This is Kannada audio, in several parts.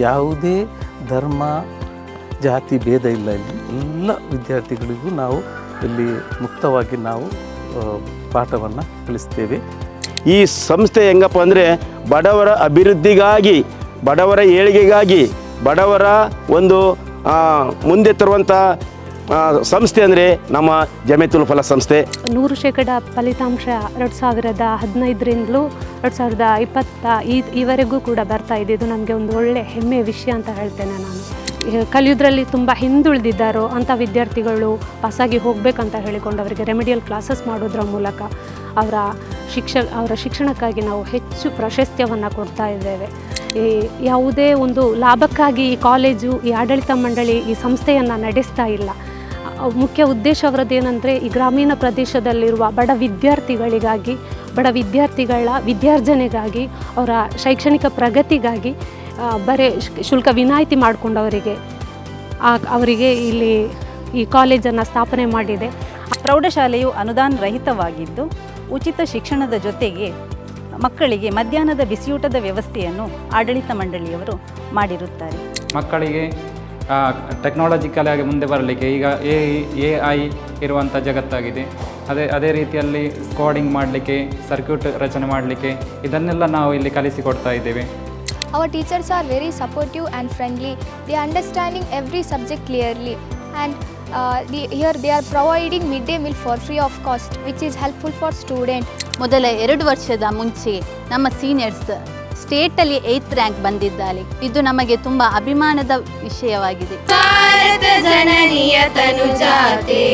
ಯಾವುದೇ ಧರ್ಮ, ಜಾತಿ, ಭೇದ ಇಲ್ಲ ಇಲ್ಲಿ. ಎಲ್ಲ ವಿದ್ಯಾರ್ಥಿಗಳಿಗೂ ನಾವು ಇಲ್ಲಿ ಮುಕ್ತವಾಗಿ ನಾವು ಪಾಠವನ್ನು ಕಲಿಸ್ತೇವೆ. ಈ ಸಂಸ್ಥೆ ಹೆಂಗಪ್ಪ ಅಂದರೆ ಬಡವರ ಅಭಿವೃದ್ಧಿಗಾಗಿ, ಬಡವರ ಏಳಿಗೆಗಾಗಿ, ಬಡವರ ಒಂದು ಮುಂದೆ ತರುವಂಥ ಸಂಸ್ಥೆ ಅಂದರೆ ನಮ್ಮ ಜಮೆತುಲ್ ಫಲ ಸಂಸ್ಥೆ. ನೂರು ಶೇಕಡ ಫಲಿತಾಂಶ ಎರಡು ಸಾವಿರದ ಹದಿನೈದರಿಂದಲೂ ಎರಡು ಸಾವಿರದ ಇಪ್ಪತ್ತ ಈವರೆಗೂ ಕೂಡ ಬರ್ತಾ ಇದೆ. ಇದು ನಮಗೆ ಒಂದು ಒಳ್ಳೆ ಹೆಮ್ಮೆಯ ವಿಷಯ ಅಂತ ಹೇಳ್ತೇನೆ ನಾನು. ಕಲಿಯೋದ್ರಲ್ಲಿ ತುಂಬ ಹಿಂದುಳಿದಿದ್ದಾರೋ ಅಂಥ ವಿದ್ಯಾರ್ಥಿಗಳು ಪಾಸಾಗಿ ಹೋಗಬೇಕಂತ ಹೇಳಿಕೊಂಡು ಅವರಿಗೆ ರೆಮಿಡಿಯಲ್ ಕ್ಲಾಸಸ್ ಮಾಡೋದ್ರ ಮೂಲಕ ಅವರ ಶಿಕ್ಷ, ಅವರ ಶಿಕ್ಷಣಕ್ಕಾಗಿ ನಾವು ಹೆಚ್ಚು ಪ್ರಾಶಸ್ತ್ಯವನ್ನು ಕೊಡ್ತಾ ಇದ್ದೇವೆ. ಈ ಯಾವುದೇ ಒಂದು ಲಾಭಕ್ಕಾಗಿ ಈ ಕಾಲೇಜು ಈ ಆಡಳಿತ ಮಂಡಳಿ ಈ ಸಂಸ್ಥೆಯನ್ನು ನಡೆಸ್ತಾ ಇಲ್ಲ. ಮುಖ್ಯ ಉದ್ದೇಶ ಅವರದ್ದೇನೆಂದರೆ ಏನಂದರೆ ಈ ಗ್ರಾಮೀಣ ಪ್ರದೇಶದಲ್ಲಿರುವ ಬಡ ವಿದ್ಯಾರ್ಥಿಗಳಿಗಾಗಿ ಬಡ ವಿದ್ಯಾರ್ಥಿಗಳ ವಿದ್ಯಾರ್ಜನೆಗಾಗಿ ಅವರ ಶೈಕ್ಷಣಿಕ ಪ್ರಗತಿಗಾಗಿ ಬರೀ ಶ್- ಶುಲ್ಕ ವಿನಾಯಿತಿ ಮಾಡಿಕೊಂಡವರಿಗೆ ಆ- ಅವರಿಗೆ ಇಲ್ಲಿ ಈ ಕಾಲೇಜನ್ನು ಸ್ಥಾಪನೆ ಮಾಡಿದೆ. ಪ್ರೌಢಶಾಲೆಯು ಅನುದಾನ ರಹಿತವಾಗಿದ್ದು ಉಚಿತ ಶಿಕ್ಷಣದ ಜೊತೆಗೆ ಮಕ್ಕಳಿಗೆ ಮಧ್ಯಾಹ್ನದ ಬಿಸಿಯೂಟದ ವ್ಯವಸ್ಥೆಯನ್ನು ಆಡಳಿತ ಮಂಡಳಿಯವರು ಮಾಡಿರುತ್ತಾರೆ. ಮಕ್ಕಳಿಗೆ ಟೆಕ್ನಾಲಜಿಕಲ್ ಆಗಿ ಮುಂದೆ ಬರಲಿಕ್ಕೆ ಈಗ ಎ ಎ ಐ ಇರುವಂಥ ಜಗತ್ತಾಗಿದೆ. ಅದೇ ಅದೇ ರೀತಿಯಲ್ಲಿ ಕೋಡಿಂಗ್ ಮಾಡಲಿಕ್ಕೆ ಸರ್ಕ್ಯೂಟ್ ರಚನೆ ಮಾಡಲಿಕ್ಕೆ ಇದನ್ನೆಲ್ಲ ನಾವು ಇಲ್ಲಿ ಕಲಿಸಿಕೊಡ್ತಾ ಇದ್ದೇವೆ. Our teachers are very supportive and friendly the understanding every subject clearly and the here they are providing mid day meal for free of cost which is helpful for student ಮೊದಲ ಎರಡು ವರ್ಷದ ಮುಂಚೆ ನಮ್ಮ ಸೀನಿಯರ್ಸ್ ಸ್ಟೇಟಲ್ಲಿ ಏತ್ ರ್ಯಾಂಕ್ ಬಂದಿದ್ದಾಳೆ. ಇದು ನಮಗೆ ತುಂಬಾ ಅಭಿಮಾನದ ವಿಷಯವಾಗಿದೆ. ಭಾರತ ಜನನಿಯ ತನುಜಾತೆ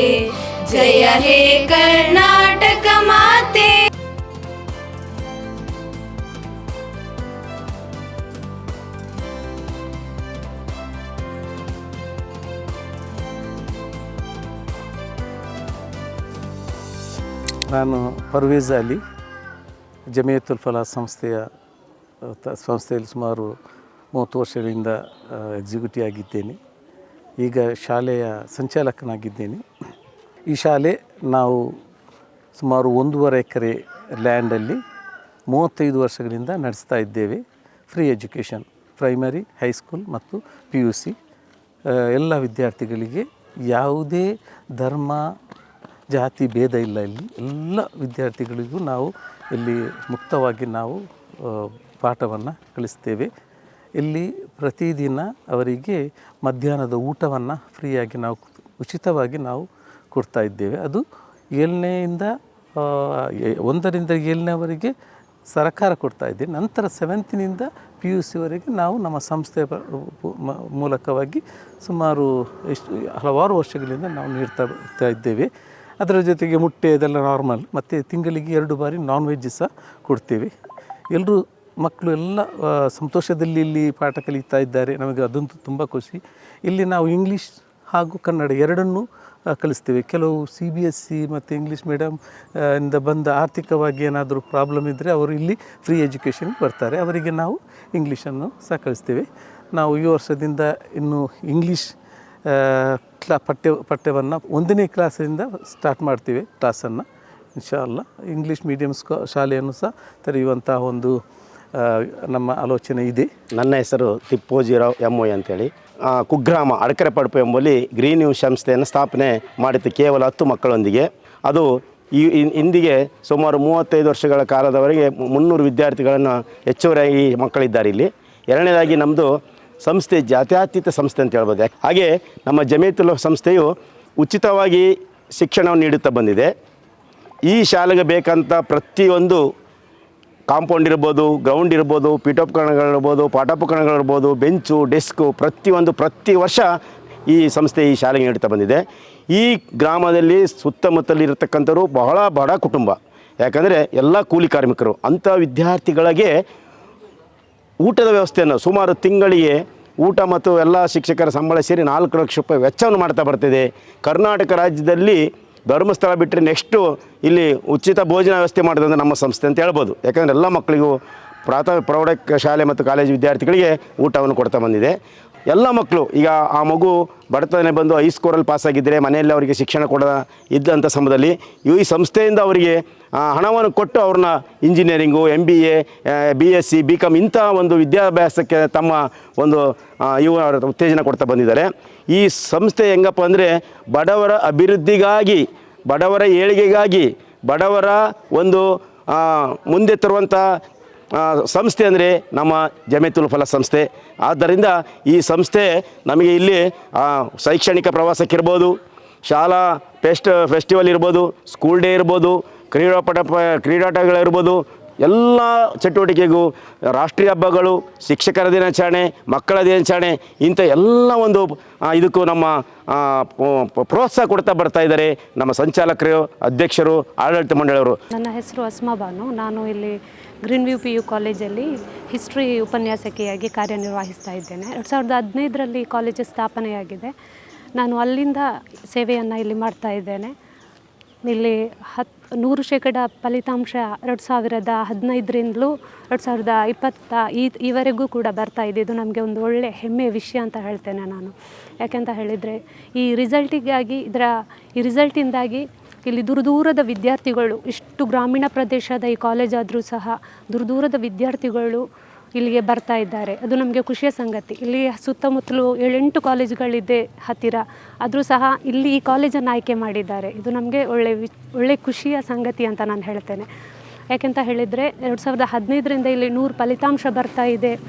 ಜಯ ಹೇ ಕರ್ನಾಟಕ ಮಾತೆ. ನಾನು ಪರ್ವೇಜ್ ಅಲಿ ಉಲ್ ಫಲಾ ಸಂಸ್ಥೆಯ ಸಂಸ್ಥೆಯಲ್ಲಿ ಸುಮಾರು ಮೂವತ್ತು ವರ್ಷಗಳಿಂದ ಎಕ್ಸಿಕ್ಯೂಟಿವ್ ಆಗಿದ್ದೇನೆ. ಈಗ ಶಾಲೆಯ ಸಂಚಾಲಕನಾಗಿದ್ದೇನೆ. ಈ ಶಾಲೆ ನಾವು ಸುಮಾರು ಒಂದೂವರೆ ಎಕರೆ ಲ್ಯಾಂಡಲ್ಲಿ ಮೂವತ್ತೈದು ವರ್ಷಗಳಿಂದ ನಡೆಸ್ತಾ ಇದ್ದೇವೆ. Free education primary high school ಮತ್ತು ಪಿ ಯು ಸಿ ಎಲ್ಲ ವಿದ್ಯಾರ್ಥಿಗಳಿಗೆ ಯಾವುದೇ ಧರ್ಮ, ಜಾತಿ, ಭೇದ ಇಲ್ಲ ಇಲ್ಲಿ. ಎಲ್ಲ ವಿದ್ಯಾರ್ಥಿಗಳಿಗೂ ನಾವು ಇಲ್ಲಿ ಮುಕ್ತವಾಗಿ ನಾವು ಪಾಠವನ್ನು ಕಲಿಸ್ತೇವೆ. ಇಲ್ಲಿ ಪ್ರತಿದಿನ ಅವರಿಗೆ ಮಧ್ಯಾಹ್ನದ ಊಟವನ್ನು ಫ್ರೀಯಾಗಿ ನಾವು ಉಚಿತವಾಗಿ ನಾವು ಕೊಡ್ತಾ ಇದ್ದೇವೆ. ಅದು ಏಳನೆಯಿಂದ ಒಂದರಿಂದ ಏಳನೇವರೆಗೆ ಸರ್ಕಾರ ಕೊಡ್ತಾ ಇದೆ. ನಂತರ ಸೆವೆಂತಿನಿಂದ ಪಿ ಯು ಸಿವರೆಗೆ ನಾವು ನಮ್ಮ ಸಂಸ್ಥೆಯ ಮೂಲಕವಾಗಿ ಸುಮಾರು ಎಷ್ಟು, ಹಲವಾರು ವರ್ಷಗಳಿಂದ ನಾವು ನೀಡ್ತಾ ಬರ್ತಾ ಇದ್ದೇವೆ. ಅದರ ಜೊತೆಗೆ ಮುಟ್ಟೆ ಇದೆಲ್ಲ ನಾರ್ಮಲ್ ಮತ್ತು ತಿಂಗಳಿಗೆ ಎರಡು ಬಾರಿ ನಾನ್ ವೆಜ್ ಸಹ ಕೊಡ್ತೇವೆ. ಎಲ್ಲರೂ ಮಕ್ಕಳು ಎಲ್ಲ ಸಂತೋಷದಲ್ಲಿ ಇಲ್ಲಿ ಪಾಠ ಕಲಿತಾ ಇದ್ದಾರೆ. ನಮಗೆ ಅದಂತೂ ತುಂಬ ಖುಷಿ. ಇಲ್ಲಿ ನಾವು ಇಂಗ್ಲೀಷ್ ಹಾಗೂ ಕನ್ನಡ ಎರಡನ್ನೂ ಕಲಿಸ್ತೇವೆ. ಕೆಲವು ಸಿ ಬಿ ಎಸ್ ಸಿ ಮತ್ತು ಇಂಗ್ಲೀಷ್ ಮೀಡಿಯಮ್ ಇಂದ ಬಂದ ಆರ್ಥಿಕವಾಗಿ ಏನಾದರೂ ಪ್ರಾಬ್ಲಮ್ ಇದ್ದರೆ ಅವರು ಇಲ್ಲಿ ಫ್ರೀ ಎಜುಕೇಷನ್ ಬರ್ತಾರೆ. ಅವರಿಗೆ ನಾವು ಇಂಗ್ಲೀಷನ್ನು ಸಹ ಕಲಿಸ್ತೇವೆ ನಾವು ಈ ವರ್ಷದಿಂದ ಇನ್ನು ಇಂಗ್ಲೀಷ್ ಕ್ಲಾ, ಪಠ್ಯ, ಪಠ್ಯವನ್ನು ಒಂದನೇ ಕ್ಲಾಸಿಂದ ಸ್ಟಾರ್ಟ್ ಮಾಡ್ತೀವಿ ಕ್ಲಾಸನ್ನು ಇನ್ಶಾಲ್ಲ ಇಂಗ್ಲೀಷ್ ಮೀಡಿಯಮ್ ಸ್ಕಾ, ಶಾಲೆಯನ್ನು ಸಹ ತೆರೆಯುವಂತಹ ಒಂದು ನಮ್ಮ ಆಲೋಚನೆ ಇದೆ. ನನ್ನ ಹೆಸರು ತಿಪ್ಪೋಜಿರಾವ್ ಒ ಅಂತೇಳಿ. ಕುಗ್ರಾಮ ಅಡಕರೆ ಪಡುಪು ಎಂಬಲ್ಲಿ ಗ್ರೀನ್ ನ್ಯೂಸ್ ಸಂಸ್ಥೆಯನ್ನು ಸ್ಥಾಪನೆ ಮಾಡಿತ್ತು ಕೇವಲ ಹತ್ತು ಮಕ್ಕಳೊಂದಿಗೆ. ಅದು ಈ ಇಂದಿಗೆ ಸುಮಾರು ಮೂವತ್ತೈದು ವರ್ಷಗಳ ಕಾಲದವರೆಗೆ ಮುನ್ನೂರು ವಿದ್ಯಾರ್ಥಿಗಳನ್ನು ಹೆಚ್ಚುವರಿಯಾಗಿ ಮಕ್ಕಳಿದ್ದಾರೆ ಇಲ್ಲಿ. ಎರಡನೇದಾಗಿ ನಮ್ಮದು ಸಂಸ್ಥೆ ಜಾತ್ಯಾತೀತ ಸಂಸ್ಥೆ ಅಂತ ಹೇಳ್ಬೋದು. ಹಾಗೆ ನಮ್ಮ ಜಮೇತುಲ ಸಂಸ್ಥೆಯು ಉಚಿತವಾಗಿ ಶಿಕ್ಷಣವನ್ನು ನೀಡುತ್ತಾ ಬಂದಿದೆ. ಈ ಶಾಲೆಗೆ ಬೇಕಂತ ಪ್ರತಿಯೊಂದು ಕಾಂಪೌಂಡ್ ಇರ್ಬೋದು ಗ್ರೌಂಡ್ ಇರ್ಬೋದು ಪೀಠೋಪಕರಣಗಳಿರ್ಬೋದು ಪಾಠೋಪಕರಣಗಳಿರ್ಬೋದು ಬೆಂಚು, ಡೆಸ್ಕು ಪ್ರತಿಯೊಂದು ಪ್ರತಿ ವರ್ಷ ಈ ಸಂಸ್ಥೆ ಈ ಶಾಲೆಗೆ ನೀಡುತ್ತಾ ಬಂದಿದೆ. ಈ ಗ್ರಾಮದಲ್ಲಿ ಸುತ್ತಮುತ್ತಲಿರತಕ್ಕಂಥವ್ರು ಬಹಳ ಬಡ ಕುಟುಂಬ. ಯಾಕಂದರೆ ಎಲ್ಲ ಕೂಲಿ ಕಾರ್ಮಿಕರು, ಅಂಥ ವಿದ್ಯಾರ್ಥಿಗಳಿಗೆ ಊಟದ ವ್ಯವಸ್ಥೆಯನ್ನು ಸುಮಾರು ತಿಂಗಳಿಗೆ ಊಟ ಮತ್ತು ಎಲ್ಲ ಶಿಕ್ಷಕರ ಸಂಬಳ ಸೇರಿ ನಾಲ್ಕು ಲಕ್ಷ ರೂಪಾಯಿ ವೆಚ್ಚವನ್ನು ಮಾಡ್ತಾ ಬರ್ತಿದೆ. ಕರ್ನಾಟಕ ರಾಜ್ಯದಲ್ಲಿ ಧರ್ಮಸ್ಥಳ ಬಿಟ್ಟರೆ ನೆಕ್ಸ್ಟು ಇಲ್ಲಿ ಉಚಿತ ಭೋಜನ ವ್ಯವಸ್ಥೆ ಮಾಡೋದಂದ್ರೆ ನಮ್ಮ ಸಂಸ್ಥೆ ಅಂತ ಹೇಳ್ಬೋದು. ಯಾಕಂದರೆ ಎಲ್ಲ ಮಕ್ಕಳಿಗೂ ಪ್ರಾಥಮಿಕ ಪ್ರೌಢ ಶಾಲೆ ಮತ್ತು ಕಾಲೇಜು ವಿದ್ಯಾರ್ಥಿಗಳಿಗೆ ಊಟವನ್ನು ಕೊಡ್ತಾ ಬಂದಿದೆ. ಎಲ್ಲ ಮಕ್ಕಳು, ಈಗ ಆ ಮಗು ಬಡತನ ಬಂದು ಹೈ ಸ್ಕೋರಲ್ಲಿ ಪಾಸಾಗಿದ್ದರೆ ಮನೆಯಲ್ಲಿ ಅವರಿಗೆ ಶಿಕ್ಷಣ ಕೊಡ ಇದ್ದಂಥ ಸಮಯದಲ್ಲಿ ಈ ಸಂಸ್ಥೆಯಿಂದ ಅವರಿಗೆ ಹಣವನ್ನು ಕೊಟ್ಟು ಅವ್ರನ್ನ engineering M B A B S C B com ಇಂಥ ಒಂದು ವಿದ್ಯಾಭ್ಯಾಸಕ್ಕೆ ತಮ್ಮ ಒಂದು ಯುವ ಉತ್ತೇಜನ ಕೊಡ್ತಾ ಬಂದಿದ್ದಾರೆ. ಈ ಸಂಸ್ಥೆ ಹೆಂಗಪ್ಪ ಅಂದರೆ ಬಡವರ ಅಭಿವೃದ್ಧಿಗಾಗಿ, ಬಡವರ ಏಳಿಗೆಗಾಗಿ, ಬಡವರ ಒಂದು ಮುಂದೆ ತರುವಂಥ ಸಂಸ್ಥೆ ಅಂದರೆ ನಮ್ಮ ಜಮೆತುಲ್ ಫಲ ಸಂಸ್ಥೆ. ಆದ್ದರಿಂದ ಈ ಸಂಸ್ಥೆ ನಮಗೆ ಇಲ್ಲಿ ಶೈಕ್ಷಣಿಕ ಪ್ರವಾಸಕ್ಕಿರ್ಬೋದು, ಶಾಲಾ ಫೆಸ್ಟ್ ಫೆಸ್ಟಿವಲ್ ಇರ್ಬೋದು ಸ್ಕೂಲ್ ಡೇ ಇರ್ಬೋದು ಕ್ರೀಡಾಪಟ ಕ್ರೀಡಾಟಗಳಿರ್ಬೋದು, ಎಲ್ಲ ಚಟುವಟಿಕೆಗೂ ರಾಷ್ಟ್ರೀಯ ಹಬ್ಬಗಳು, ಶಿಕ್ಷಕರ ದಿನಾಚರಣೆ, ಮಕ್ಕಳ ದಿನಾಚರಣೆ, ಇಂಥ ಎಲ್ಲ ಒಂದು ಇದಕ್ಕೂ ನಮ್ಮ ಪ್ರೋತ್ಸಾಹ ಕೊಡ್ತಾ ಬರ್ತಾ ಇದ್ದಾರೆ ನಮ್ಮ ಸಂಚಾಲಕರು, ಅಧ್ಯಕ್ಷರು, ಆಡಳಿತ ಮಂಡಳಿಯವರು. ನನ್ನ ಹೆಸರು ಅಸ್ಮಾ ಬಾನು. ನಾನು ಇಲ್ಲಿ ಗ್ರೀನ್ ವ್ಯೂ ಪಿ ಯು ಕಾಲೇಜಲ್ಲಿ ಹಿಸ್ಟ್ರಿ ಉಪನ್ಯಾಸಕಿಯಾಗಿ ಕಾರ್ಯನಿರ್ವಹಿಸ್ತಾ ಇದ್ದೇನೆ. ಎರಡು ಸಾವಿರದ ಹದಿನೈದರಲ್ಲಿ ಕಾಲೇಜು ಸ್ಥಾಪನೆಯಾಗಿದೆ. ನಾನು ಅಲ್ಲಿಂದ ಸೇವೆಯನ್ನು ಇಲ್ಲಿ ಮಾಡ್ತಾ ಇದ್ದೇನೆ. ಇಲ್ಲಿ ಹತ್, ನೂರು ಶೇಕಡ ಫಲಿತಾಂಶ ಎರಡು ಸಾವಿರದ ಹದಿನೈದರಿಂದಲೂ ಎರಡು ಸಾವಿರದ ಇಪ್ಪತ್ತ ಈ, ಈವರೆಗೂ ಕೂಡ ಬರ್ತಾ ಇದೆ. ಇದು ನಮಗೆ ಒಂದು ಒಳ್ಳೆಯ ಹೆಮ್ಮೆಯ ವಿಷಯ ಅಂತ ಹೇಳ್ತೇನೆ ನಾನು. ಯಾಕೆಂತ ಹೇಳಿದರೆ ಈ ರಿಸಲ್ಟಿಗಾಗಿ ಇದರ, ಈ ರಿಸಲ್ಟಿಂದಾಗಿ ಇಲ್ಲಿ ದೂರ ದೂರದ ವಿದ್ಯಾರ್ಥಿಗಳು, ಇಷ್ಟು ಗ್ರಾಮೀಣ ಪ್ರದೇಶದ ಈ ಕಾಲೇಜ್ ಆದರೂ ಸಹ ದೂರ ದೂರದ ವಿದ್ಯಾರ್ಥಿಗಳು ಇಲ್ಲಿಗೆ ಬರ್ತಾ ಇದ್ದಾರೆ. ಅದು ನಮಗೆ ಖುಷಿಯ ಸಂಗತಿ. ಇಲ್ಲಿ ಸುತ್ತಮುತ್ತಲು ಏಳೆಂಟು ಕಾಲೇಜುಗಳಿದೆ ಹತ್ತಿರ. ಆದರೂ ಸಹ ಇಲ್ಲಿ ಈ ಕಾಲೇಜನ್ನು ಆಯ್ಕೆ ಮಾಡಿದ್ದಾರೆ. ಇದು ನಮಗೆ ಒಳ್ಳೆ ಒಳ್ಳೆ ಖುಷಿಯ ಸಂಗತಿ ಅಂತ ನಾನು ಹೇಳ್ತೇನೆ. ಯಾಕೆಂತ ಹೇಳಿದರೆ, ಎರಡು ಸಾವಿರದ ಹದಿನೈದರಿಂದ ಇಲ್ಲಿ ನೂರು ಫಲಿತಾಂಶ ಬರ್ತಾ ಇದೆ.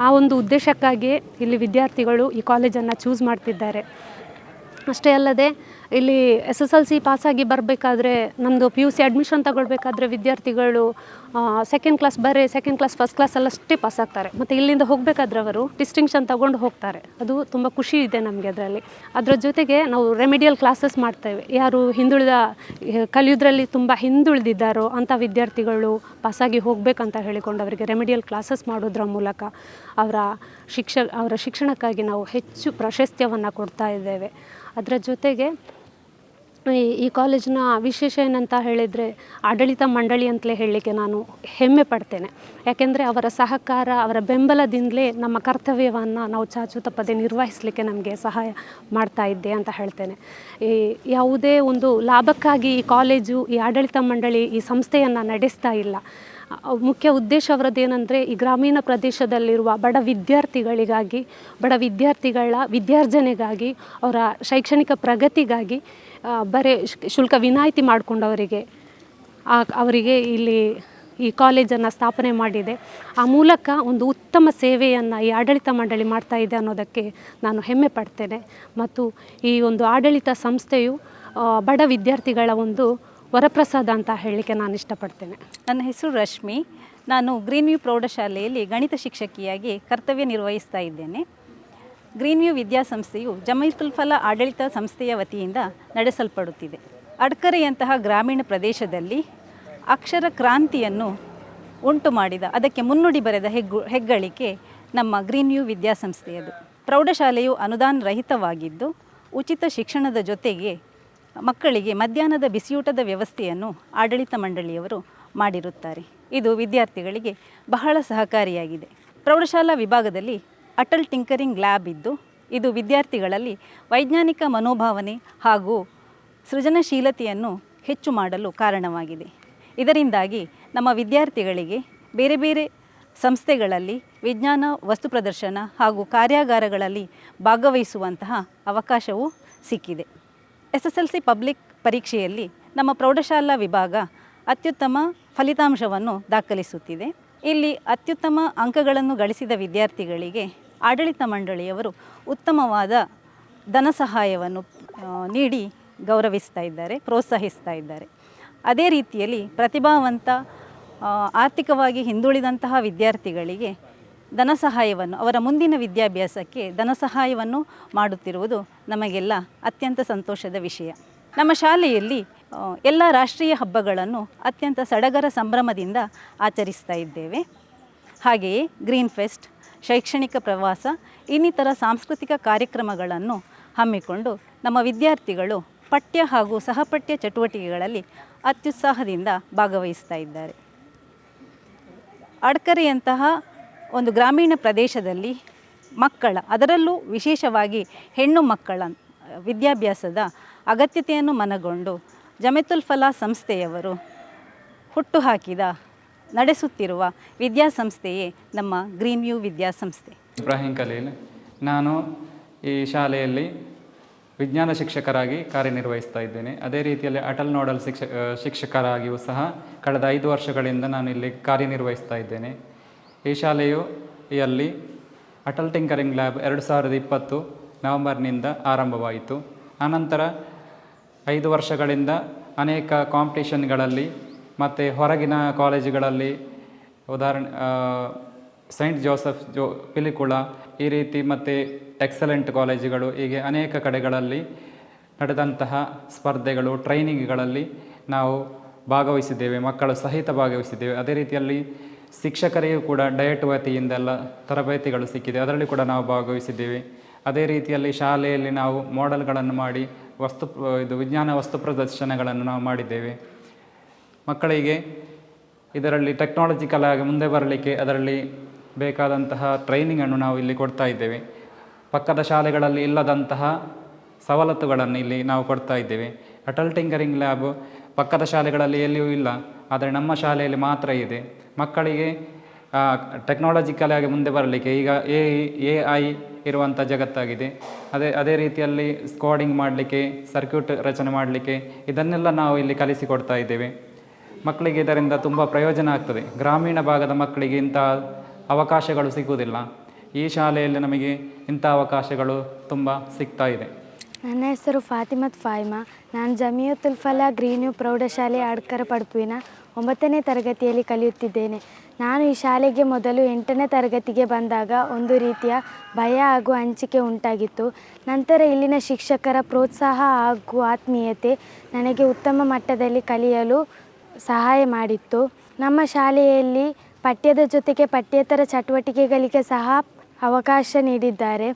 ಆ ಒಂದು ಉದ್ದೇಶಕ್ಕಾಗಿಯೇ ಇಲ್ಲಿ ವಿದ್ಯಾರ್ಥಿಗಳು ಈ ಕಾಲೇಜನ್ನು ಚೂಸ್ ಮಾಡ್ತಿದ್ದಾರೆ. ಅಷ್ಟೇ ಅಲ್ಲದೆ ಇಲ್ಲಿ ಎಸ್ ಎಸ್ ಎಲ್ ಸಿ ಪಾಸಾಗಿ ಬರಬೇಕಾದ್ರೆ ನಮ್ಮದು ಪಿ ಯು ಸಿ ಅಡ್ಮಿಷನ್ ತಗೊಳ್ಬೇಕಾದ್ರೆ ವಿದ್ಯಾರ್ಥಿಗಳು ಸೆಕೆಂಡ್ ಕ್ಲಾಸ್ ಬರೀ ಸೆಕೆಂಡ್ ಕ್ಲಾಸ್ ಫಸ್ಟ್ ಕ್ಲಾಸ್ ಅಲ್ಲಷ್ಟೇ ಪಾಸ್ ಆಗ್ತಾರೆ ಮತ್ತು ಇಲ್ಲಿಂದ ಹೋಗಬೇಕಾದ್ರೆ ಅವರು ಡಿಸ್ಟಿಂಕ್ಷನ್ ತಗೊಂಡು ಹೋಗ್ತಾರೆ. ಅದು ತುಂಬ ಖುಷಿ ಇದೆ ನಮಗೆ ಅದರಲ್ಲಿ. ಅದರ ಜೊತೆಗೆ ನಾವು ರೆಮಿಡಿಯಲ್ ಕ್ಲಾಸಸ್ ಮಾಡ್ತೇವೆ. ಯಾರು ಹಿಂದುಳಿದ ಕಲಿಯೋದ್ರಲ್ಲಿ ತುಂಬ ಹಿಂದುಳಿದಿದ್ದಾರೋ ಅಂಥ ವಿದ್ಯಾರ್ಥಿಗಳು ಪಾಸಾಗಿ ಹೋಗಬೇಕಂತ ಹೇಳಿಕೊಂಡು ಅವರಿಗೆ ರೆಮಿಡಿಯಲ್ ಕ್ಲಾಸಸ್ ಮಾಡೋದ್ರ ಮೂಲಕ ಅವರ ಶಿಕ್ಷ, ಅವರ ಶಿಕ್ಷಣಕ್ಕಾಗಿ ನಾವು ಹೆಚ್ಚು ಪ್ರಾಶಸ್ತ್ಯವನ್ನು ಕೊಡ್ತಾ ಇದ್ದೇವೆ. ಅದರ ಜೊತೆಗೆ ಈ ಕಾಲೇಜಿನ ವಿಶೇಷ ಏನಂತ ಹೇಳಿದರೆ ಆಡಳಿತ ಮಂಡಳಿ ಅಂತಲೇ ಹೇಳಲಿಕ್ಕೆ ನಾನು ಹೆಮ್ಮೆ ಪಡ್ತೇನೆ. ಯಾಕೆಂದರೆ ಅವರ ಸಹಕಾರ, ಅವರ ಬೆಂಬಲದಿಂದಲೇ ನಮ್ಮ ಕರ್ತವ್ಯವನ್ನು ನಾವು ಚಾಚು ತಪ್ಪದೆ ನಿರ್ವಹಿಸಲಿಕ್ಕೆ ನಮಗೆ ಸಹಾಯ ಮಾಡ್ತಾ ಇದ್ದೆ ಅಂತ ಹೇಳ್ತೇನೆ. ಈ ಯಾವುದೇ ಒಂದು ಲಾಭಕ್ಕಾಗಿ ಈ ಕಾಲೇಜು, ಈ ಆಡಳಿತ ಮಂಡಳಿ ಈ ಸಂಸ್ಥೆಯನ್ನು ನಡೆಸ್ತಾ ಇಲ್ಲ. ಮುಖ್ಯ ಉದ್ದೇಶ ಅವರದ್ದೇನೆಂದರೆ ಈ ಗ್ರಾಮೀಣ ಪ್ರದೇಶದಲ್ಲಿರುವ ಬಡ ವಿದ್ಯಾರ್ಥಿಗಳಿಗಾಗಿ, ಬಡ ವಿದ್ಯಾರ್ಥಿಗಳ ವಿದ್ಯಾರ್ಜನೆಗಾಗಿ, ಅವರ ಶೈಕ್ಷಣಿಕ ಪ್ರಗತಿಗಾಗಿ ಬರೇ ಶುಲ್ಕ ವಿನಾಯಿತಿ ಮಾಡಿಕೊಂಡವರಿಗೆ ಅವರಿಗೆ ಇಲ್ಲಿ ಈ ಕಾಲೇಜನ್ನು ಸ್ಥಾಪನೆ ಮಾಡಿದೆ. ಆ ಮೂಲಕ ಒಂದು ಉತ್ತಮ ಸೇವೆಯನ್ನು ಈ ಆಡಳಿತ ಮಂಡಳಿ ಮಾಡ್ತಾ ಇದೆ ಅನ್ನೋದಕ್ಕೆ ನಾನು ಹೆಮ್ಮೆ ಪಡ್ತೇನೆ. ಮತ್ತು ಈ ಒಂದು ಆಡಳಿತ ಸಂಸ್ಥೆಯು ಬಡ ವಿದ್ಯಾರ್ಥಿಗಳ ಒಂದು ವರಪ್ರಸಾದ ಅಂತ ಹೇಳಲಿಕ್ಕೆ ನಾನು ಇಷ್ಟಪಡ್ತೇನೆ. ನನ್ನ ಹೆಸರು ರಶ್ಮಿ. ನಾನು ಗ್ರೀನ್ ವ್ಯೂ ಪ್ರೌಢಶಾಲೆಯಲ್ಲಿ ಗಣಿತ ಶಿಕ್ಷಕಿಯಾಗಿ ಕರ್ತವ್ಯ ನಿರ್ವಹಿಸ್ತಾ ಇದ್ದೇನೆ. ಗ್ರೀನ್ ವ್ಯೂ ವಿದ್ಯಾಸಂಸ್ಥೆಯು ಜಮೈತುಲ್ ಫಲ ಆಡಳಿತ ಸಂಸ್ಥೆಯ ವತಿಯಿಂದ ನಡೆಸಲ್ಪಡುತ್ತಿದೆ. ಅಡ್ಕರೆಯಂತಹ ಗ್ರಾಮೀಣ ಪ್ರದೇಶದಲ್ಲಿ ಅಕ್ಷರ ಕ್ರಾಂತಿಯನ್ನು ಉಂಟು ಮಾಡಿದ, ಅದಕ್ಕೆ ಮುನ್ನುಡಿ ಬರೆದ ಹೆಗ್ಗು, ಹೆಗ್ಗಳಿಕೆ ನಮ್ಮ ಗ್ರೀನ್ ವ್ಯೂ ವಿದ್ಯಾಸಂಸ್ಥೆಯದು. ಪ್ರೌಢಶಾಲೆಯು ಅನುದಾನ ರಹಿತವಾಗಿದ್ದು, ಉಚಿತ ಶಿಕ್ಷಣದ ಜೊತೆಗೆ ಮಕ್ಕಳಿಗೆ ಮಧ್ಯಾಹ್ನದ ಬಿಸಿಯೂಟದ ವ್ಯವಸ್ಥೆಯನ್ನು ಆಡಳಿತ ಮಂಡಳಿಯವರು ಮಾಡಿರುತ್ತಾರೆ. ಇದು ವಿದ್ಯಾರ್ಥಿಗಳಿಗೆ ಬಹಳ ಸಹಕಾರಿಯಾಗಿದೆ. ಪ್ರೌಢಶಾಲಾ ವಿಭಾಗದಲ್ಲಿ ಅಟಲ್ ಟಿಂಕರಿಂಗ್ ಲ್ಯಾಬ್ ಇದ್ದು, ಇದು ವಿದ್ಯಾರ್ಥಿಗಳಲ್ಲಿ ವೈಜ್ಞಾನಿಕ ಮನೋಭಾವನೆ ಹಾಗೂ ಸೃಜನಶೀಲತೆಯನ್ನು ಹೆಚ್ಚು ಮಾಡಲು ಕಾರಣವಾಗಿದೆ. ಇದರಿಂದಾಗಿ ನಮ್ಮ ವಿದ್ಯಾರ್ಥಿಗಳಿಗೆ ಬೇರೆ ಬೇರೆ ಸಂಸ್ಥೆಗಳಲ್ಲಿ ವಿಜ್ಞಾನ, ವಸ್ತು ಪ್ರದರ್ಶನ ಹಾಗೂ ಕಾರ್ಯಾಗಾರಗಳಲ್ಲಿ ಭಾಗವಹಿಸುವಂತಹ ಅವಕಾಶವೂ ಸಿಕ್ಕಿದೆ. S S L C public ಪರೀಕ್ಷೆಯಲ್ಲಿ ನಮ್ಮ ಪ್ರೌಢಶಾಲಾ ವಿಭಾಗ ಅತ್ಯುತ್ತಮ ಫಲಿತಾಂಶವನ್ನು ದಾಖಲಿಸುತ್ತಿದೆ. ಇಲ್ಲಿ ಅತ್ಯುತ್ತಮ ಅಂಕಗಳನ್ನು ಗಳಿಸಿದ ವಿದ್ಯಾರ್ಥಿಗಳಿಗೆ ಆಡಳಿತ ಮಂಡಳಿಯವರು ಉತ್ತಮವಾದ ಧನ ಸಹಾಯವನ್ನು ನೀಡಿ ಗೌರವಿಸ್ತಾ ಇದ್ದಾರೆ, ಪ್ರೋತ್ಸಾಹಿಸ್ತಾ ಇದ್ದಾರೆ. ಅದೇ ರೀತಿಯಲ್ಲಿ ಪ್ರತಿಭಾವಂತ ಆರ್ಥಿಕವಾಗಿ ಹಿಂದುಳಿದಂತಹ ವಿದ್ಯಾರ್ಥಿಗಳಿಗೆ ಧನ ಸಹಾಯವನ್ನು, ಅವರ ಮುಂದಿನ ವಿದ್ಯಾಭ್ಯಾಸಕ್ಕೆ ಧನ ಸಹಾಯವನ್ನು ಮಾಡುತ್ತಿರುವುದು ನಮಗೆಲ್ಲ ಅತ್ಯಂತ ಸಂತೋಷದ ವಿಷಯ. ನಮ್ಮ ಶಾಲೆಯಲ್ಲಿ ಎಲ್ಲ ರಾಷ್ಟ್ರೀಯ ಹಬ್ಬಗಳನ್ನು ಅತ್ಯಂತ ಸಡಗರ ಸಂಭ್ರಮದಿಂದ ಆಚರಿಸ್ತಾ ಇದ್ದೇವೆ. ಹಾಗೆಯೇ ಗ್ರೀನ್ ಫೆಸ್ಟ್, ಶೈಕ್ಷಣಿಕ ಪ್ರವಾಸ, ಇನ್ನಿತರ ಸಾಂಸ್ಕೃತಿಕ ಕಾರ್ಯಕ್ರಮಗಳನ್ನು ಹಮ್ಮಿಕೊಂಡು ನಮ್ಮ ವಿದ್ಯಾರ್ಥಿಗಳು ಪಠ್ಯ ಹಾಗೂ ಸಹಪಠ್ಯ ಚಟುವಟಿಕೆಗಳಲ್ಲಿ ಅತ್ಯುತ್ಸಾಹದಿಂದ ಭಾಗವಹಿಸ್ತಾ ಇದ್ದಾರೆ. ಅಡ್ಕರೆಯಂತಹ ಒಂದು ಗ್ರಾಮೀಣ ಪ್ರದೇಶದಲ್ಲಿ ಮಕ್ಕಳ, ಅದರಲ್ಲೂ ವಿಶೇಷವಾಗಿ ಹೆಣ್ಣು ಮಕ್ಕಳ ವಿದ್ಯಾಭ್ಯಾಸದ ಅಗತ್ಯತೆಯನ್ನು ಮನಗೊಂಡು ಜಮೆತುಲ್ ಫಲಾ ಸಂಸ್ಥೆಯವರು ಹುಟ್ಟುಹಾಕಿದ, ನಡೆಸುತ್ತಿರುವ ವಿದ್ಯಾಸಂಸ್ಥೆಯೇ ನಮ್ಮ ಗ್ರೀನ್ ವ್ಯೂ ವಿದ್ಯಾಸಂಸ್ಥೆ. ಇಬ್ರಾಹಿಂ ಖಲೀಲ್, ನಾನು ಈ ಶಾಲೆಯಲ್ಲಿ ವಿಜ್ಞಾನ ಶಿಕ್ಷಕರಾಗಿ ಕಾರ್ಯನಿರ್ವಹಿಸ್ತಾ ಇದ್ದೇನೆ. ಅದೇ ರೀತಿಯಲ್ಲಿ ಅಟಲ್ ನೋಡಲ್ ಶಿಕ್ಷ, ಶಿಕ್ಷಕರಾಗಿಯೂ ಸಹ ಕಳೆದ ಐದು ವರ್ಷಗಳಿಂದ ನಾನು ಇಲ್ಲಿ ಕಾರ್ಯನಿರ್ವಹಿಸ್ತಾ ಇದ್ದೇನೆ. ಈ ಶಾಲೆಯು ಯಲ್ಲಿ ಅಟಲ್ ಟಿಂಕರಿಂಗ್ ಲ್ಯಾಬ್ ಎರಡು ಸಾವಿರದ ಇಪ್ಪತ್ತು ನವೆಂಬರ್ನಿಂದ ಆರಂಭವಾಯಿತು. ಆನಂತರ ಐದು ವರ್ಷಗಳಿಂದ ಅನೇಕ ಕಾಂಪಿಟೇಷನ್ಗಳಲ್ಲಿ ಮತ್ತು ಹೊರಗಿನ ಕಾಲೇಜುಗಳಲ್ಲಿ ಉದಾಹರಣೆ ಸೈಂಟ್ ಜೋಸೆಫ್ ಜೋ, ಪಿಲಿಕುಳ ಈ ರೀತಿ ಮತ್ತು ಎಕ್ಸಲೆಂಟ್ ಕಾಲೇಜುಗಳು, ಹೀಗೆ ಅನೇಕ ಕಡೆಗಳಲ್ಲಿ ನಡೆದಂತಹ ಸ್ಪರ್ಧೆಗಳು, ಟ್ರೈನಿಂಗ್ಗಳಲ್ಲಿ ನಾವು ಭಾಗವಹಿಸಿದ್ದೇವೆ, ಮಕ್ಕಳು ಸಹಿತ ಭಾಗವಹಿಸಿದ್ದೇವೆ. ಅದೇ ರೀತಿಯಲ್ಲಿ ಶಿಕ್ಷಕರಿಗೂ ಕೂಡ ಡಯಟ್ ವತಿಯಿಂದೆಲ್ಲ ತರಬೇತಿಗಳು ಸಿಕ್ಕಿದೆ. ಅದರಲ್ಲಿ ಕೂಡ ನಾವು ಭಾಗವಹಿಸಿದ್ದೇವೆ. ಅದೇ ರೀತಿಯಲ್ಲಿ ಶಾಲೆಯಲ್ಲಿ ನಾವು ಮಾಡೆಲ್ಗಳನ್ನು ಮಾಡಿ ವಸ್ತು, ಇದು ವಿಜ್ಞಾನ ವಸ್ತು ಪ್ರದರ್ಶನಗಳನ್ನು ನಾವು ಮಾಡಿದ್ದೇವೆ. ಮಕ್ಕಳಿಗೆ ಇದರಲ್ಲಿ ಟೆಕ್ನಾಲಜಿಕಲ್ ಆಗಿ ಮುಂದೆ ಬರಲಿಕ್ಕೆ ಅದರಲ್ಲಿ ಬೇಕಾದಂತಹ ಟ್ರೈನಿಂಗನ್ನು ನಾವು ಇಲ್ಲಿ ಕೊಡ್ತಾ ಇದ್ದೇವೆ. ಪಕ್ಕದ ಶಾಲೆಗಳಲ್ಲಿ ಇಲ್ಲದಂತಹ ಸವಲತ್ತುಗಳನ್ನು ಇಲ್ಲಿ ನಾವು ಕೊಡ್ತಾ ಇದ್ದೇವೆ. ಅಟಲ್ ಟಿಂಕರಿಂಗ್ ಲ್ಯಾಬ್ ಪಕ್ಕದ ಶಾಲೆಗಳಲ್ಲಿ ಎಲ್ಲಿಯೂ ಇಲ್ಲ. ಆದರೆ ನಮ್ಮ ಶಾಲೆಯಲ್ಲಿ ಮಾತ್ರ ಇದೆ. ಮಕ್ಕಳಿಗೆ ಟೆಕ್ನಾಲಜಿಕಲ್ ಆಗಿ ಮುಂದೆ ಬರಲಿಕ್ಕೆ ಈಗ ಎ ಎ ಐ ಇರುವಂಥ ಜಗತ್ತಾಗಿದೆ. ಅದೇ ಅದೇ ರೀತಿಯಲ್ಲಿ ಸ್ಕೋಡಿಂಗ್ ಮಾಡಲಿಕ್ಕೆ ಸರ್ಕ್ಯೂಟ್ ರಚನೆ ಮಾಡಲಿಕ್ಕೆ ಇದನ್ನೆಲ್ಲ ನಾವು ಇಲ್ಲಿ ಕಲಿಸಿಕೊಡ್ತಾ ಇದ್ದೇವೆ. ಮಕ್ಕಳಿಗೆ ಇದರಿಂದ ತುಂಬ ಪ್ರಯೋಜನ ಆಗ್ತದೆ. ಗ್ರಾಮೀಣ ಭಾಗದ ಮಕ್ಕಳಿಗೆ ಇಂಥ ಅವಕಾಶಗಳು ಸಿಗುವುದಿಲ್ಲ. ಈ ಶಾಲೆಯಲ್ಲಿ ನಮಗೆ ಇಂಥ ಅವಕಾಶಗಳು ತುಂಬ ಸಿಗ್ತಾ ಇದೆ. ನನ್ನ ಹೆಸರು ಫಾತಿಮತ್ ಫಾಯ್ಮಾ. ನಾನು ಜಮಿಯತುಲ್ ಫಲಾ ಗ್ರೀನ್ಯೂ ಪ್ರೌಢಶಾಲೆ ಅಡ್ಕರ ಪಡುಪಿನ ಒಂಬತ್ತನೇ ತರಗತಿಯಲ್ಲಿ ಕಲಿಯುತ್ತಿದ್ದೇನೆ. ನಾನು ಈ ಶಾಲೆಗೆ ಮೊದಲು ಎಂಟನೇ ತರಗತಿಗೆ ಬಂದಾಗ ಒಂದು ರೀತಿಯ ಭಯ ಹಾಗೂ ಹಂಚಿಕೆ ಉಂಟಾಗಿತ್ತು. ನಂತರ ಇಲ್ಲಿನ ಶಿಕ್ಷಕರ ಪ್ರೋತ್ಸಾಹ ಹಾಗೂ ಆತ್ಮೀಯತೆ ನನಗೆ ಉತ್ತಮ ಮಟ್ಟದಲ್ಲಿ ಕಲಿಯಲು ಸಹಾಯ ಮಾಡಿತ್ತು. ನಮ್ಮ ಶಾಲೆಯಲ್ಲಿ ಪಠ್ಯದ ಜೊತೆಗೆ ಪಠ್ಯೇತರ ಚಟುವಟಿಕೆಗಳಿಗೆ ಸಹ ಅವಕಾಶ ನೀಡಿದ್ದಾರೆ.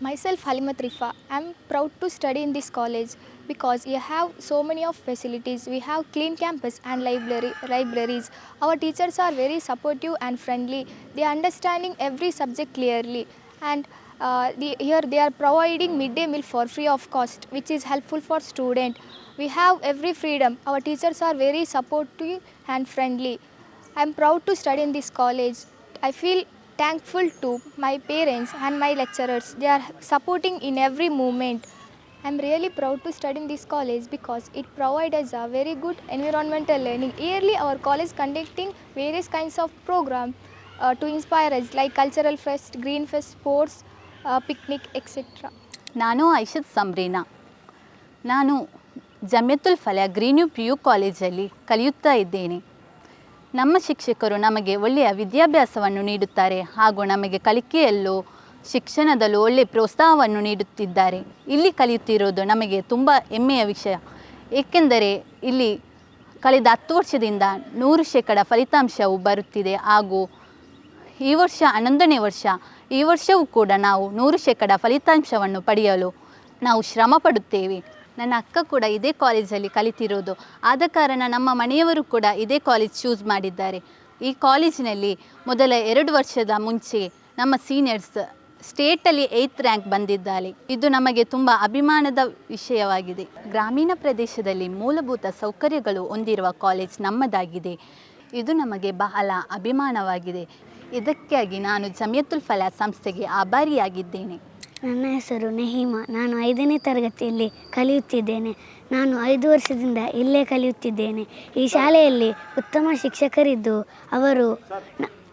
Myself Halimat Rifa. I'm proud to study in this college because we have so many of facilities. We have clean campus and library libraries. Our teachers are very supportive and friendly. They are understanding every subject clearly and uh, the, here they are providing midday meal for free of cost which is helpful for student. We have every freedom. Our teachers are very supportive and friendly. I'm proud to study in this college. I feel thankful to my parents and my lecturers. They are supporting in every moment. I am really proud to study in this college because it provides us a very good environmental learning. Yearly, our college conducting various kinds of program uh, to inspire us like cultural fest, green fest, sports, uh, picnic, etc. ನಾನು ಐಷದ್ ಸಂಬ್ರೀನಾ ನಾನು ಜಮಿಯತುಲ್ ಫಲ ಗ್ರೀನ್ಯೂ ಪಿ ಯು ಕಾಲೇಜಲ್ಲಿ ಕಲಿಯುತ್ತಾ ಇದ್ದೇನೆ ನಮ್ಮ ಶಿಕ್ಷಕರು ನಮಗೆ ಒಳ್ಳೆಯ ವಿದ್ಯಾಭ್ಯಾಸವನ್ನು ನೀಡುತ್ತಾರೆ ಹಾಗೂ ನಮಗೆ ಕಲಿಕೆಯಲ್ಲೂ ಶಿಕ್ಷಣದಲ್ಲೂ ಒಳ್ಳೆಯ ಪ್ರೋತ್ಸಾಹವನ್ನು ನೀಡುತ್ತಿದ್ದಾರೆ. ಇಲ್ಲಿ ಕಲಿಯುತ್ತಿರೋದು ನಮಗೆ ತುಂಬ ಹೆಮ್ಮೆಯ ವಿಷಯ. ಏಕೆಂದರೆ ಇಲ್ಲಿ ಕಳೆದ ಹತ್ತು ವರ್ಷದಿಂದ ನೂರು ಶೇಕಡ ಫಲಿತಾಂಶವು ಬರುತ್ತಿದೆ ಹಾಗೂ ಈ ವರ್ಷ ಹನ್ನೊಂದನೇ ವರ್ಷ, ಈ ವರ್ಷವೂ ಕೂಡ ನಾವು ನೂರು ಶೇಕಡ ಫಲಿತಾಂಶವನ್ನು ಪಡೆಯಲು ನಾವು ಶ್ರಮ ಪಡುತ್ತೇವೆ. ನನ್ನ ಅಕ್ಕ ಕೂಡ ಇದೇ ಕಾಲೇಜಲ್ಲಿ ಕಲಿತಿರೋದು. ಆದ ಕಾರಣ ನಮ್ಮ ಮನೆಯವರು ಕೂಡ ಇದೇ ಕಾಲೇಜ್ ಚೂಸ್ ಮಾಡಿದ್ದಾರೆ. ಈ ಕಾಲೇಜಿನಲ್ಲಿ ಮೊದಲ ಎರಡು ವರ್ಷದ ಮುಂಚೆ ನಮ್ಮ ಸೀನಿಯರ್ಸ್ ಸ್ಟೇಟಲ್ಲಿ ಏಯ್ತ್ ರ್ಯಾಂಕ್ ಬಂದಿದ್ದಾಳೆ. ಇದು ನಮಗೆ ತುಂಬ ಅಭಿಮಾನದ ವಿಷಯವಾಗಿದೆ. ಗ್ರಾಮೀಣ ಪ್ರದೇಶದಲ್ಲಿ ಮೂಲಭೂತ ಸೌಕರ್ಯಗಳು ಹೊಂದಿರುವ ಕಾಲೇಜ್ ನಮ್ಮದಾಗಿದೆ. ಇದು ನಮಗೆ ಬಹಳ ಅಭಿಮಾನವಾಗಿದೆ. ಇದಕ್ಕಾಗಿ ನಾನು ಜಮಿಯತುಲ್ ಫಲಾ ಸಂಸ್ಥೆಗೆ ಆಭಾರಿಯಾಗಿದ್ದೇನೆ. ನನ್ನ ಹೆಸರು ನೆಹಿಮ. ನಾನು ಐದನೇ ತರಗತಿಯಲ್ಲಿ ಕಲಿಯುತ್ತಿದ್ದೇನೆ. ನಾನು ಐದು ವರ್ಷದಿಂದ ಇಲ್ಲೇ ಕಲಿಯುತ್ತಿದ್ದೇನೆ. ಈ ಶಾಲೆಯಲ್ಲಿ ಉತ್ತಮ ಶಿಕ್ಷಕರಿದ್ದು ಅವರು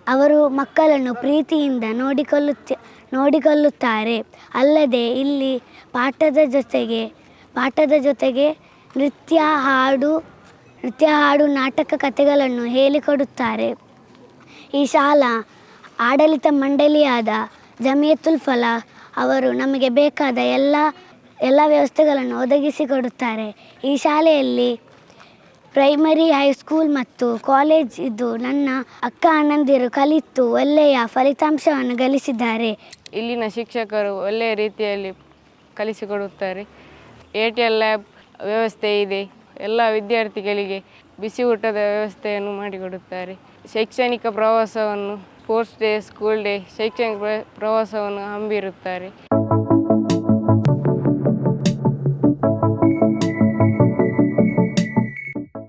ಅವರು ಮಕ್ಕಳನ್ನು ಪ್ರೀತಿಯಿಂದ ನೋಡಿಕೊಳ್ಳುತ್ತ, ನೋಡಿಕೊಳ್ಳುತ್ತಾರೆ. ಅಲ್ಲದೆ ಇಲ್ಲಿ ಪಾಠದ ಜೊತೆಗೆ ಪಾಠದ ಜೊತೆಗೆ ನೃತ್ಯ ಹಾಡು ನೃತ್ಯ ಹಾಡು ನಾಟಕ ಕಥೆಗಳನ್ನು ಹೇಳಿಕೊಡುತ್ತಾರೆ. ಈ ಶಾಲಾ ಆಡಳಿತ ಮಂಡಳಿಯಾದ ಜಮಿಯತುಲ್ ಫಲಾ ಅವರು ನಮಗೆ ಬೇಕಾದ ಎಲ್ಲ ಎಲ್ಲ ವ್ಯವಸ್ಥೆಗಳನ್ನು ಒದಗಿಸಿಕೊಡುತ್ತಾರೆ ಈ ಶಾಲೆಯಲ್ಲಿ ಪ್ರೈಮರಿ ಹೈಸ್ಕೂಲ್ ಮತ್ತು ಕಾಲೇಜ್ ಇದ್ದು ನನ್ನ ಅಕ್ಕ ಅಣ್ಣಂದಿರು ಕಲಿತು ಒಳ್ಳೆಯ ಫಲಿತಾಂಶವನ್ನು ಗಳಿಸಿದ್ದಾರೆ. ಇಲ್ಲಿನ ಶಿಕ್ಷಕರು ಒಳ್ಳೆಯ ರೀತಿಯಲ್ಲಿ ಕಲಿಸಿಕೊಡುತ್ತಾರೆ. ಎ ಟಿ ಎಲ್ ಲ್ಯಾಬ್ ವ್ಯವಸ್ಥೆ ಇದೆ. ಎಲ್ಲ ವಿದ್ಯಾರ್ಥಿಗಳಿಗೆ ಬಿಸಿ ಊಟದ ವ್ಯವಸ್ಥೆಯನ್ನು ಮಾಡಿಕೊಡುತ್ತಾರೆ. ಶೈಕ್ಷಣಿಕ ಪ್ರವಾಸವನ್ನು ಸ್ಪೋರ್ಟ್ಸ್ ಡೇ ಸ್ಕೂಲ್ ಡೇ ಶೈಕ್ಷಣಿಕ ಪ್ರವಾಸವನ್ನು ಹಮ್ಮಿರುತ್ತಾರೆ.